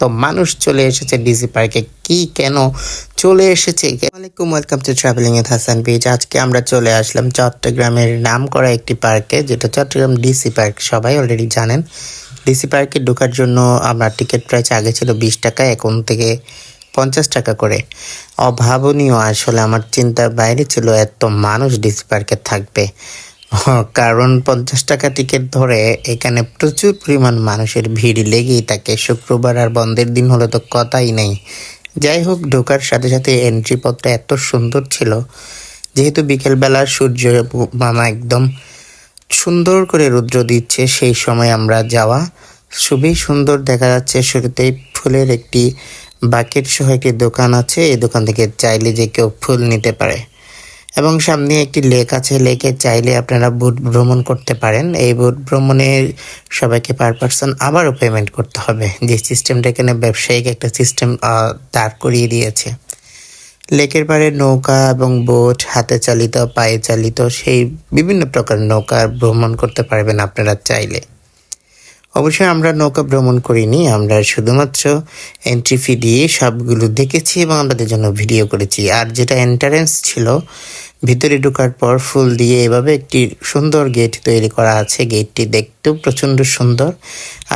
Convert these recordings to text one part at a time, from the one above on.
তো মানুষ চলে এসেছে ডিসি পার্কে কি কেন চলে এসেছে? ওয়ালাইকুম welcome to travelling with Hasan beach আজকে আমরা চলে আসলাম চট্টগ্রামের নাম করা একটি পার্কে, যেটা চট্টগ্রাম ডিসি পার্ক সবাই অলরেডি জানেন। ডিসি পার্কে ঢোকার জন্য আমার টিকিট প্রাইস আগে ছিল বিশ টাকা, এখন থেকে পঞ্চাশ টাকা করে। অভাবনীয় আসলে আমার চিন্তার বাইরে ছিল এত মানুষ ডিসি পার্কে থাকবে। কারণ পঞ্চাশ টাকা টিকিট ধরে এখানে প্রচুর পরিমাণ মানুষের ভিড় লেগেই থাকে। শুক্রবার আর বন্ধের দিন হলে তো কথাই নেই। যাই হোক, ঢোকার সাথে সাথে এন্ট্রি পথটা এত সুন্দর ছিল, যেহেতু বিকেলবেলা সূর্য মামা একদম সুন্দর করে রুদ্র দিচ্ছে, সেই সময় আমরা যাওয়া খুবই সুন্দর দেখা যাচ্ছে। শুরুতেই ফুলের একটি বাকেট সহ একটি দোকান আছে, এই দোকান থেকে চাইলে যে কেউ ফুল নিতে পারে। এবং সামনে একটি লেক আছে। লেকে চাইলে আপনারা বুট ভ্রমণ করতে পারেন। এই বুট ভ্রমণে সবাইকে পার পার্সন আবারও পেমেন্ট করতে হবে। যে সিস্টেমটা এখানে ব্যবসায়িক একটা সিস্টেম দাঁড় করিয়ে দিয়েছে। লেকের পাড়ে নৌকা এবং বোট, হাতে চালিত, পায়ে চালিত, সেই বিভিন্ন প্রকার নৌকা ভ্রমণ করতে পারবেন আপনারা চাইলে। অবশ্যই আমরা নৌকা ভ্রমণ করিনি, আমরা শুধুমাত্র এন্ট্রি ফি দিয়ে সবগুলো দেখেছি এবং আমাদের জন্য ভিডিও করেছি। আর যেটা এন্টারেন্স ছিল, ভিতরে ঢোকার পর ফুল দিয়ে এভাবে একটি সুন্দর গেট তৈরি করা আছে। গেটটি দেখতেও প্রচণ্ড সুন্দর।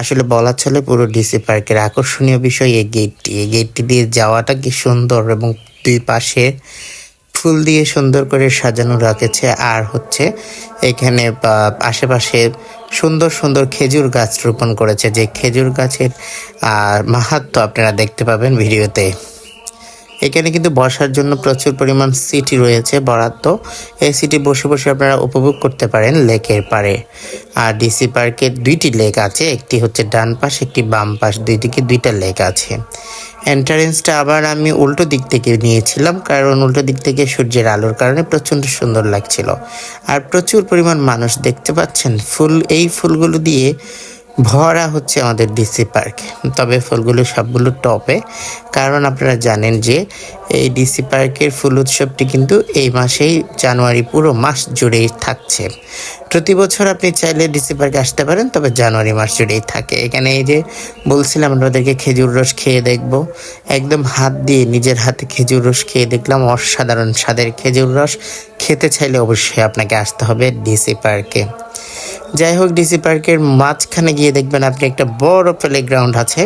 আসলে বলা চলে পুরো ডিসি পার্কের আকর্ষণীয় বিষয় এই গেটটি এই গেটটি দিয়ে যাওয়াটা কি সুন্দর এবং দুই পাশে ফুল দিয়ে সুন্দর করে সাজানো রাখেছে আর হচ্ছে এখানে আশেপাশে সুন্দর সুন্দর খেজুর গাছ রোপণ করেছে। যে খেজুর গাছের আর মাহাত্ম আপনারা দেখতে পাবেন ভিডিওতে। এখানে কিন্তু বসার জন্য প্রচুর পরিমাণ সিটি রয়েছে, বরাদ্দ। এই সিটি বসে বসে আপনারা উপভোগ করতে পারেন লেকের পাড়ে। আর ডিসি পার্কের দুইটি লেক আছে, একটি হচ্ছে ডান পাশ, একটি বাম পাশ দুই দিকে দুইটা লেক আছে। এন্ট্রান্সটা আবার আমি উল্টো দিক থেকে নিয়েছিলাম, কারণ উল্টো দিক থেকে সূর্যের আলোর কারণে প্রচণ্ড সুন্দর লাগছিল। আর প্রচুর পরিমাণ মানুষ দেখতে পাচ্ছেন, ফুল, এই ফুলগুলো দিয়ে ভরা হচ্ছে আমাদের ডিসি পার্ক তবে ফুলগুলো সবগুলো টপে। কারণ আপনারা জানেন যে এই ডিসি পার্কের ফুল উৎসবটি কিন্তু এই মাসেই জানুয়ারি পুরো মাস জুড়েই থাকছে। প্রতি বছর আপনি চাইলে ডিসি পার্কে আসতে পারেন, তবে জানুয়ারি মাস জুড়েই থাকে। এখানে এই যে বলছিলাম আপনাদেরকে খেজুর রস খেয়ে দেখব। একদম হাত দিয়ে, নিজের হাতে খেজুর রস খেয়ে দেখলাম, অসাধারণ স্বাদের খেজুর রস। খেতে চাইলে অবশ্যই আপনাকে আসতে হবে ডিসি পার্কে যাই হোক ডিসি পার্কের মাঝখানে গিয়ে দেখবেন আপনি একটা বড় প্লে গ্রাউন্ড আছে।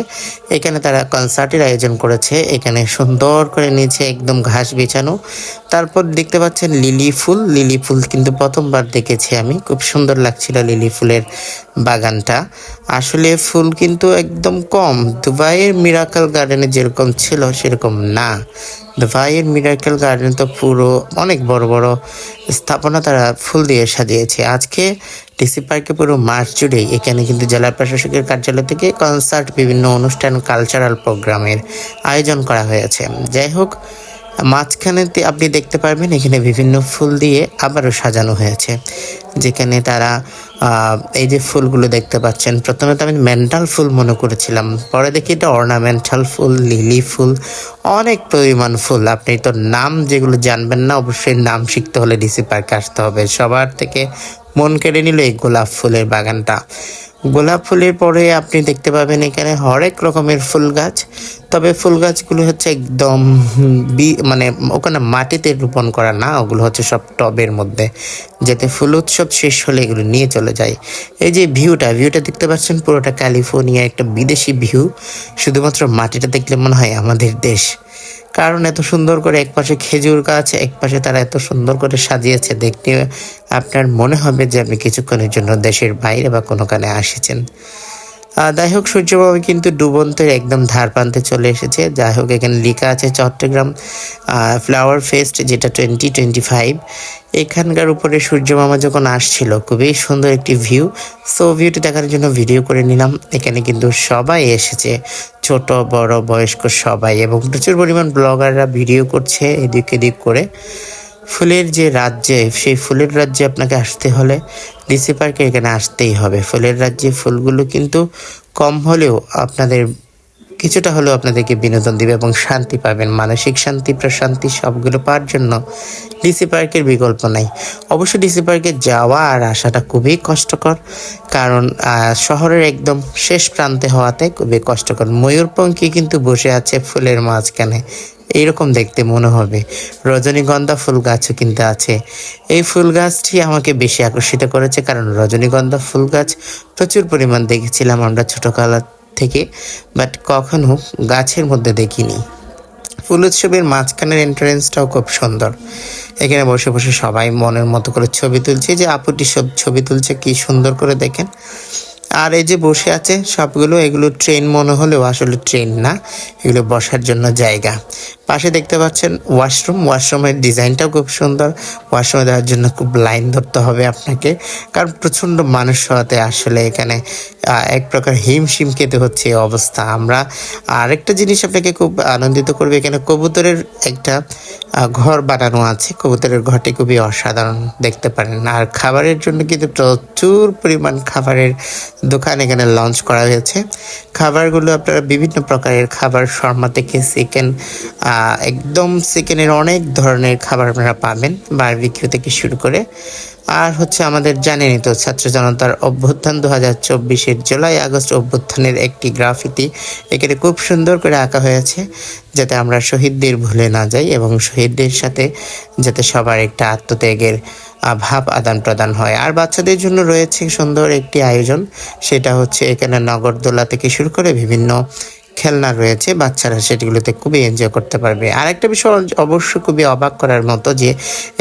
এখানে তারা কনসার্টের আয়োজন করেছে। এখানে সুন্দর করে নিচে একদম ঘাস বিছানো। তারপর দেখতে পাচ্ছেন লিলি ফুল। লিলি ফুল কিন্তু প্রথমবার দেখেছি আমি। খুব সুন্দর লাগছিল লিলি ফুলের বাগানটা। আসলে ফুল কিন্তু একদম কম। দুবাইয়ের মিরাকাল গার্ডেনে যেরকম ছিল, সেরকম না। দুবাইয়ের মিরাকেল গার্ডেন তো পুরো অনেক বড় বড় স্থাপনা তারা ফুল দিয়ে সাজিয়েছে। আজকে ডিসি পার্কে পুরো মার্চ জুড়েই এখানে কিন্তু জেলা প্রশাসকের কার্যালয় থেকে কনসার্ট বিভিন্ন অনুষ্ঠান কালচারাল প্রোগ্রামের আয়োজন করা হয়েছে। যাই হোক মাঝখানেতে আপনি দেখতে পারবেন এখানে বিভিন্ন ফুল দিয়ে আবারও সাজানো হয়েছে। যেখানে তারা এই যে ফুলগুলো দেখতে পাচ্ছেন, প্রথমে তো আমি মেন্টাল ফুল মনে করেছিলাম, পরে দেখি এটা অর্নামেন্টাল ফুল, লিলি ফুল, অনেক পরিমাণ ফুল। আপনি তো নাম যেগুলো জানবেন না, অবশ্যই নাম শিখতে হলে ডিসি পার্কে আসতে হবে। সবার থেকে মন কেড়ে নিল এই গোলাপ ফুলের বাগানটা। গোলাপ ফুলের পরে আপনি দেখতে পাবেন এখানে হরেক রকমের ফুল গাছ। তবে ফুল গাছগুলো হচ্ছে একদম বি মানে ওখানে মাটিতে রোপণ করা না, ওগুলো হচ্ছে সব টবের মধ্যে। যাতে ফুল উৎসব শেষ হলে এগুলো নিয়ে চলে যায়। এই যে ভিউটা ভিউটা দেখতে পাচ্ছেন পুরোটা ক্যালিফোর্নিয়া, একটা বিদেশি ভিউ। শুধুমাত্র মাটিটা দেখলে মনে হয় আমাদের দেশ। কারণ এত সুন্দর করে এক পাশে খেজুর গাছ, এক পাশে তারা এত সুন্দর করে সাজিয়েছে। দেখতে আপনার মনে হবে যে আপনি কিছুক্ষণের জন্য দেশের বাইরে বা কোনোখানে আসেছেন। যাই হোক, সূর্যবাবু কিন্তু ডুবন্তের একদম ধার প্রান্তে চলে এসেছে। যাই হোক, এখানে লেখা আছে চট্টগ্রাম ফ্লাওয়ার ফেস্ট যেটা টোয়েন্টি টোয়েন্টি ফাইভ এখানকার উপরে সূর্য মামা যখন আসছিল, খুবই সুন্দর একটি ভিউ সো ভিউটি দেখার জন্য ভিডিও করে নিলাম। এখানে কিন্তু সবাই এসেছে, ছোট, বড়, বয়স্ক সবাই এবং প্রচুর পরিমাণ ব্লগাররা ভিডিও করছে এদিক এদিক করে। ফুলের যে রাজ্যে, সেই ফুলের রাজ্যে আপনাকে আসতে হলে ডিসি পার্কে এখানে আসতেই হবে। ফুলের রাজ্যে ফুলগুলো কিন্তু কম হলেও আপনাদের, কিছুটা হলেও আপনাদেরকে বিনোদন দিবে এবং শান্তি পাবেন। মানসিক শান্তি, প্রশান্তি সবগুলো পাওয়ার জন্য ডিসি পার্কের বিকল্প নাই। অবশ্য ডিসি পার্কে যাওয়া আর আসাটা খুবই কষ্টকর, কারণ শহরের একদম শেষ প্রান্তে হওয়াতে খুবই কষ্টকর। ময়ূরপঙ্খী কিন্তু বসে আছে ফুলের মাঝখানে। এইরকম দেখতে মনে হবে। রজনীগন্ধা ফুল গাছও কিন্তু আছে। এই ফুল গাছটি আমাকে বেশি আকর্ষিত করেছে কারণ রজনীগন্ধা ফুল গাছ প্রচুর পরিমাণ দেখেছিলাম আমরা ছোটকালা থেকে বাট কখনো গাছের মধ্যে দেখিনি। ফুল উৎসবের মাঝখানের এন্ট্রান্সটাও খুব সুন্দর। এখানে বসে বসে সবাই মনের মতো করে ছবি তুলছে যে, আপুটি সব ছবি তুলছে, কি সুন্দর করে দেখেন। আর এই যে বসে আছে সবগুলো, এগুলো ট্রেন মনে হলেও আসলে ট্রেন না, এগুলো বসার জন্য জায়গা। পাশে দেখতে পাচ্ছেন ওয়াশরুম। ওয়াশরুমের ডিজাইনটাও খুব সুন্দর। ওয়াশরুমে দেওয়ার জন্য খুব লাইন ধরতে হবে আপনাকে। কারণ প্রচণ্ড মানুষ হওয়াতে আসলে এখানে এক প্রকার হিমশিম খেতে হচ্ছে অবস্থা আমরা। আরেকটা জিনিস আপনাকে খুব আনন্দিত করবে, এখানে কবুতরের একটা ঘর বানানো আছে। কবুতরের ঘরটি খুবই অসাধারণ দেখতে পারেন। আর খাবারের জন্য কিন্তু প্রচুর পরিমাণ খাবারের দোকান এখানে লঞ্চ করা হয়েছে। খাবারগুলো আপনারা বিভিন্ন প্রকারের খাবার, শর্মা থেকে চিকেন একদম চিকেনের অনেক ধরনের খাবার আপনারা পাবেন বারবিকিউ থেকে শুরু করে। আর হচ্ছে আমাদের জানেনই তো ছাত্র জনতার অভ্যুত্থান দু হাজার চব্বিশের জুলাই আগস্ট অভ্যুত্থানের একটি গ্রাফিতি। এখানে খুব সুন্দর করে আঁকা হয়েছে, যাতে আমরা শহীদদের ভুলে না যাই এবং শহীদদের সাথে যাতে সবার একটা আত্মত্যাগের ভাব আদান প্রদান হয়। আর বাচ্চাদের জন্য রয়েছে সুন্দর একটি আয়োজন, সেটা হচ্ছে এখানে নগরদোলা থেকে শুরু করে বিভিন্ন খেলনা রয়েছে, বাচ্চারা সেটিগুলোতে খুবই এনজয় করতে পারবে। আর একটা বিষয় অবশ্য খুবই অবাক করার মতো যে,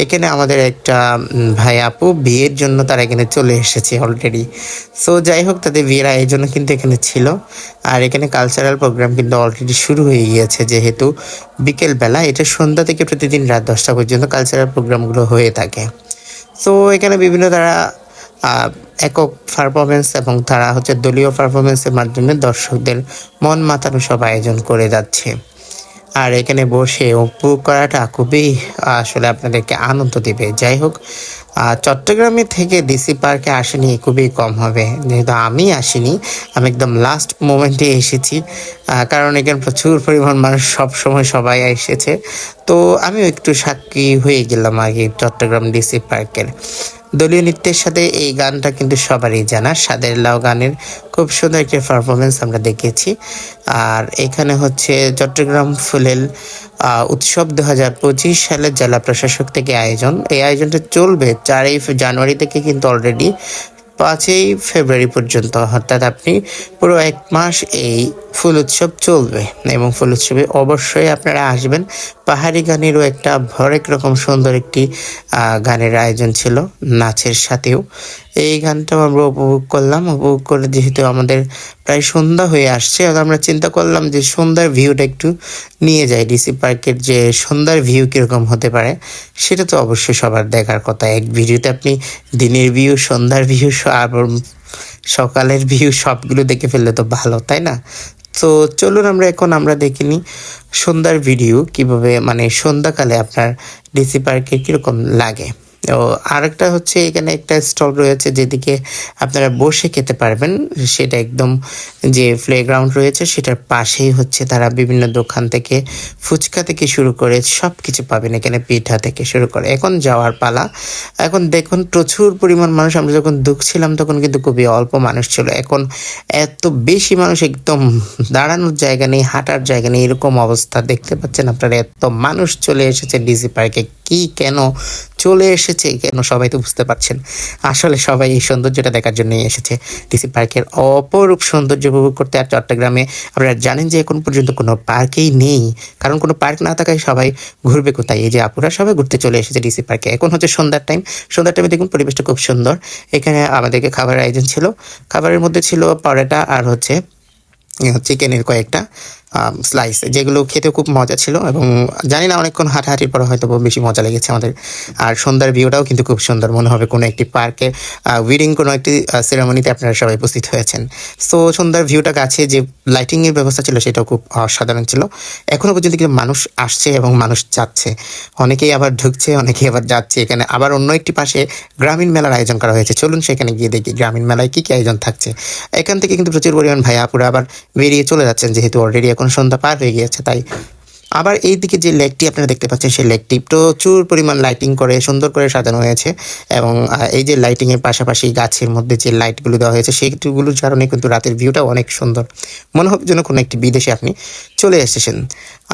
এখানে আমাদের একটা ভাই আপু বিয়ের জন্য তারা এখানে চলে এসেছে অলরেডি সো যাই হোক, তাদের বিয়ের আয়োজন কিন্তু এখানে ছিল। আর এখানে কালচারাল প্রোগ্রাম কিন্তু অলরেডি শুরু হয়ে গিয়েছে, যেহেতু বিকেলবেলা এটা সন্ধ্যা থেকে প্রতিদিন রাত দশটা পর্যন্ত কালচারাল প্রোগ্রামগুলো হয়ে থাকে। সো এখানে বিভিন্ন তারা একক পারফরমেন্স এবং তারা হচ্ছে দলীয় পারফরমেন্সের মাধ্যমে দর্শকদের মন মাতানো সব আয়োজন করে যাচ্ছে। আর এখানে বসে উপভোগ করাটা খুবই, আসলে আপনাদেরকে আনন্দ দেবে। যাই হোক চট্টগ্রামে থেকে ডিসি পার্কে আসেনি খুবই কম হবে। যেহেতু আমি আসিনি, আমি একদম লাস্ট মোমেন্টে এসেছি। কারণ এখানে প্রচুর পরিমাণ মানুষ সব সময় সবাই এসেছে। তো আমিও একটু সাক্ষী হয়ে গেলাম আগে চট্টগ্রাম ডিসি পার্কের। দলীয় নৃত্যের সাথে এই গানটা কিন্তু সবারই জানা। সাদের লাউ গানের খুব সুন্দর একটি পারফরমেন্স আমরা দেখেছি। আর এখানে হচ্ছে চট্টগ্রাম ফুলেল উৎসব দু হাজার পঁচিশ সালের জেলা প্রশাসক থেকে আয়োজন। এই আয়োজনটা চলবে চারই জানুয়ারি থেকে কিন্তু অলরেডি পাঁচই ফেব্রুয়ারি পর্যন্ত, অর্থাৎ আপনি পুরো এক মাস এই ফুল উৎসব চলবে। এবং ফুল উৎসবে অবশ্যই আপনারা আসবেন। পাহাড়ি গানেরও একটা হরেক রকম সুন্দর একটি গানের আয়োজন ছিল, নাচের সাথেও। এই গানটাও আমরা উপভোগ করলাম। উপভোগ করে যেহেতু আমাদের প্রায় সন্ধ্যা হয়ে আসছে আমরা চিন্তা করলাম যে সন্ধ্যার ভিউটা একটু নিয়ে যাই। ডিসি পার্কের যে সন্ধ্যার ভিউ কীরকম হতে পারে, সেটা তো অবশ্যই সবার দেখার কথা। এক ভিডিওতে আপনি দিনের ভিউ, সন্ধ্যার ভিউ আর সকালের ভিউ সবগুলো দেখে ফেললে তো ভালো, তাই না? তো চলুন আমরা এখন আমরা দেখিনি সন্ধ্যার ভিডিও কীভাবে মানে সন্ধ্যাকালে আপনার ডিসি পার্কে কীরকম লাগে। তো আরেকটা হচ্ছে এখানে একটা স্টল রয়েছে যেদিকে আপনারা বসে খেতে পারবেন। সেটা একদম যে প্লেগ্রাউন্ড রয়েছে, সেটার পাশেই হচ্ছে তারা বিভিন্ন দোকান থেকে ফুচকা থেকে শুরু করে সব কিছু পাবেন এখানে, পিঠা থেকে শুরু করে। এখন যাওয়ার পালা। এখন দেখুন, প্রচুর পরিমাণ মানুষ। আমরা যখন ঢুকছিলাম তখন কিন্তু খুবই অল্প মানুষ ছিল। এখন এত বেশি মানুষ একদম দাঁড়ানোর জায়গা নেই, হাঁটার জায়গা নেই, এরকম অবস্থা। দেখতে পাচ্ছেন আপনারা, এত মানুষ চলে এসেছে ডিসি পার্কে। কি কেন চলে এসেছে? কেন সবাই তো বুঝতে পারছেন। আসলে সবাই এই সৌন্দর্যটা দেখার জন্যই এসেছে। ডিসি পার্কের অপরূপ সৌন্দর্য উপভোগ করতে আর চট্টগ্রামে আপনারা জানেন যে এখন পর্যন্ত কোনো পার্কেই নেই। কারণ কোনো পার্ক না থাকায় সবাই ঘুরবে কোথায়? এই যে আপুরা সবাই ঘুরতে চলে এসেছে ডিসি পার্কে। এখন হচ্ছে সন্ধ্যার টাইম সন্ধ্যার টাইমে দেখুন পরিবেশটা খুব সুন্দর। এখানে আমাদেরকে খাবারের আয়োজন ছিল। খাবারের মধ্যে ছিল পরোটা আর হচ্ছে চিকেনের কয়েকটা। স্লাইস যেগুলো খেতে খুব মজা ছিল এবং জানি না অনেকক্ষণ হাঁটাহাঁটির পরে হয়তো বেশি মজা লেগেছে আমাদের। আর সন্ধ্যার ভিউটাও কিন্তু খুব সুন্দর, মনে হবে কোনো একটি পার্কে উইডিং কোনো একটি সেরেমনিতে আপনারা সবাই উপস্থিত হয়েছেন। সো সন্ধ্যার ভিউটা কাছে, যে লাইটিংয়ের ব্যবস্থা ছিল সেটাও খুব অসাধারণ ছিল। এখনও পর্যন্ত কিন্তু মানুষ আসছে এবং মানুষ যাচ্ছে। অনেকেই আবার ঢুকছে, অনেকেই আবার যাচ্ছে। এখানে আবার অন্য একটি পাশে গ্রামীণ মেলার আয়োজন করা হয়েছে। চলুন সেখানে গিয়ে দেখি গ্রামীণ মেলায় কী কী আয়োজন থাকছে। এখান থেকে কিন্তু প্রচুর পরিমাণ ভাইয়া আপুরা আবার বেরিয়ে চলে যাচ্ছেন, যেহেতু অলরেডি এখন সন্ধ্যা পার হয়ে গিয়েছে, তাই আবার এই দিকে যে লেকটি আপনারা দেখতে পাচ্ছেন, সেই লেকটি প্রচুর পরিমাণ লাইটিং করে, সুন্দর করে সাজানো হয়েছে এবং এই যে লাইটিংয়ের পাশাপাশি গাছের মধ্যে যে লাইটগুলো দেওয়া হয়েছে সেইগুলোর কারণে কিন্তু রাতের ভিউটাও অনেক সুন্দর। মনে হবে যেন কোনো একটি বিদেশে আপনি চলে এসেছেন।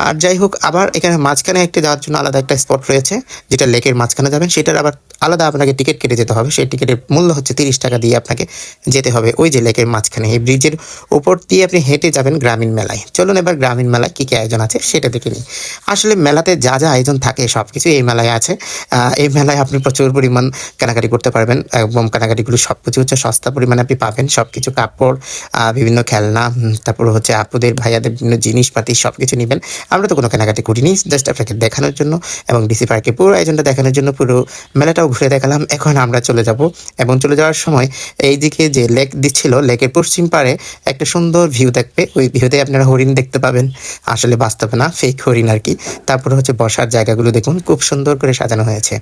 আর যাই হোক, আবার এখানে মাঝখানে একটি যাওয়ার জন্য আলাদা একটা স্পট রয়েছে, যেটা লেকের মাঝখানে যাবেন, সেটার আবার আলাদা আপনাকে টিকিট কেটে যেতে হবে। সেই টিকিটের মূল্য হচ্ছে তিরিশ টাকা দিয়ে আপনাকে যেতে হবে ওই যে লেকের মাঝখানে, এই ব্রিজের উপর দিয়ে আপনি হেঁটে যাবেন গ্রামীণ মেলায়। চলুন এবার গ্রামীণ মেলায় কী কী আয়োজন আছে সেটা দেখে নিই। আসলে মেলাতে যা যা আয়োজন থাকে সব কিছু এই মেলায় আছে। এই মেলায় আপনি প্রচুর পরিমাণ কেনাকাটি করতে পারবেন। এবং কেনাকাটিগুলো সব কিছু হচ্ছে সস্তা পরিমাণে আপনি পাবেন। সব কিছু কাপড় বিভিন্ন খেলনা তারপর হচ্ছে আপুদের, ভাইয়াদের বিভিন্ন জিনিসপাতি সব কিছু নেবেন। আমরা তো কোনো কেনাকাটি করিনি জাস্ট আপনাকে দেখানোর জন্য এবং ডিসি পার্কে পুরো আয়োজনটা দেখানোর জন্য পুরো মেলাটাও ঘুরে দেখালাম, এখন আমরা চলে যাব। এবং চলে যাওয়ার সময় এই দিকে যে লেক দিচ্ছিল, লেকের পশ্চিম পারে একটা সুন্দর ভিউ থাকবে ওই ভিউতে আপনারা হরিণ দেখতে পাবেন। আসলে বাস্তবে না ফেক হরিণ আর কি। তারপরে হচ্ছে বসার জায়গাগুলো দেখুন, খুব সুন্দর করে সাজানো হয়েছে।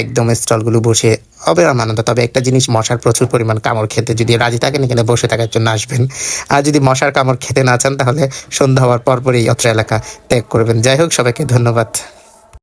একদম স্টলগুলো বসে অবিরাম আনন্দ তবে একটা জিনিস, মশার প্রচুর পরিমাণ কামড় খেতে যদি রাজি থাকেন, এখানে বসে থাকার জন্য আসবেন। আর যদি মশার কামড় খেতে না চান, তাহলে সন্ধ্যা হওয়ার পরপরই অত্র এলাকা ত্যাগ করবেন। যাই হোক, সবাইকে ধন্যবাদ।